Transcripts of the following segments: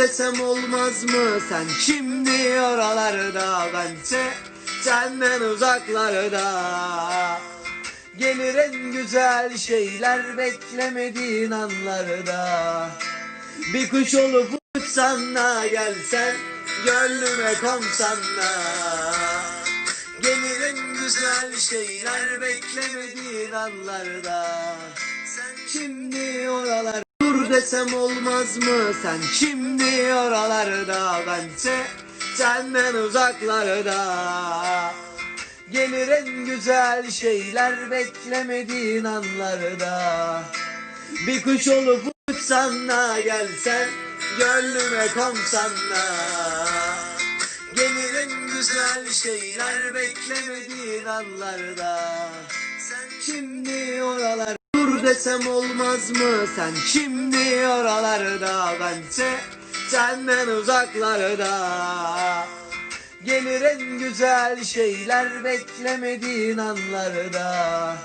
desem olmaz mı? Sen şimdi oralarda bense senden uzaklarda. Gelir en güzel şeyler beklemediğin anlarda. Bir kuş olup uçsan da gelsen gönlüme konsan da. Gelir en güzel şeyler beklemediğin anlarda. Sen şimdi desem olmaz mı? Sen şimdi oralarda bense senden uzaklarda. Gelir en güzel şeyler beklemediğin anlarda. Bir kuş olup uçsan da gelsen gönlüme konsan da. Gelir en güzel şeyler beklemediğin anlarda. Sen şimdi oralar dur desem olmaz mı? Sen şimdi oralarda bense senden uzaklarda. Gelir en güzel şeyler beklemediğin anlarda.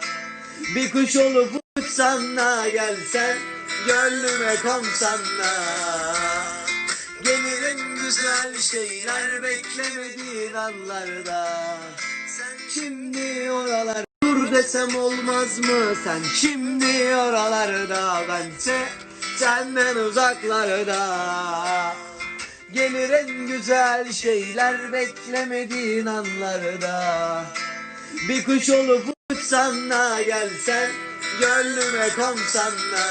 Bir kuş olup uçsan da gelsen gönlüme konsan da. Gelir en güzel şeyler beklemediğin anlarda. Sen şimdi desem olmaz mı? Sen şimdi oralarda bense senden uzaklarda. Gelir en güzel şeyler beklemediğin anlarda. Bir kuş olup uçsan da gelsen gönlüme konsan da.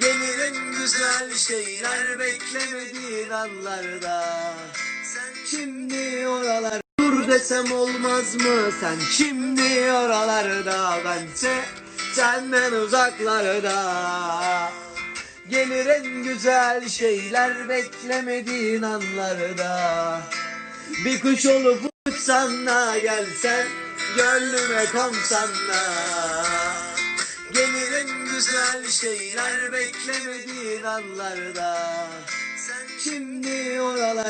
Gelir en güzel şeyler beklemediğin anlarda. Sen şimdi desem olmaz mı? Sen şimdi oralarda bense senden uzaklarda. Gelir en güzel şeyler beklemediğin anlarda. Bir kuş olup uçsan da gelsen gönlüme konsan da. Gelir en güzel şeyler beklemediğin anlarda. Sen şimdi oralar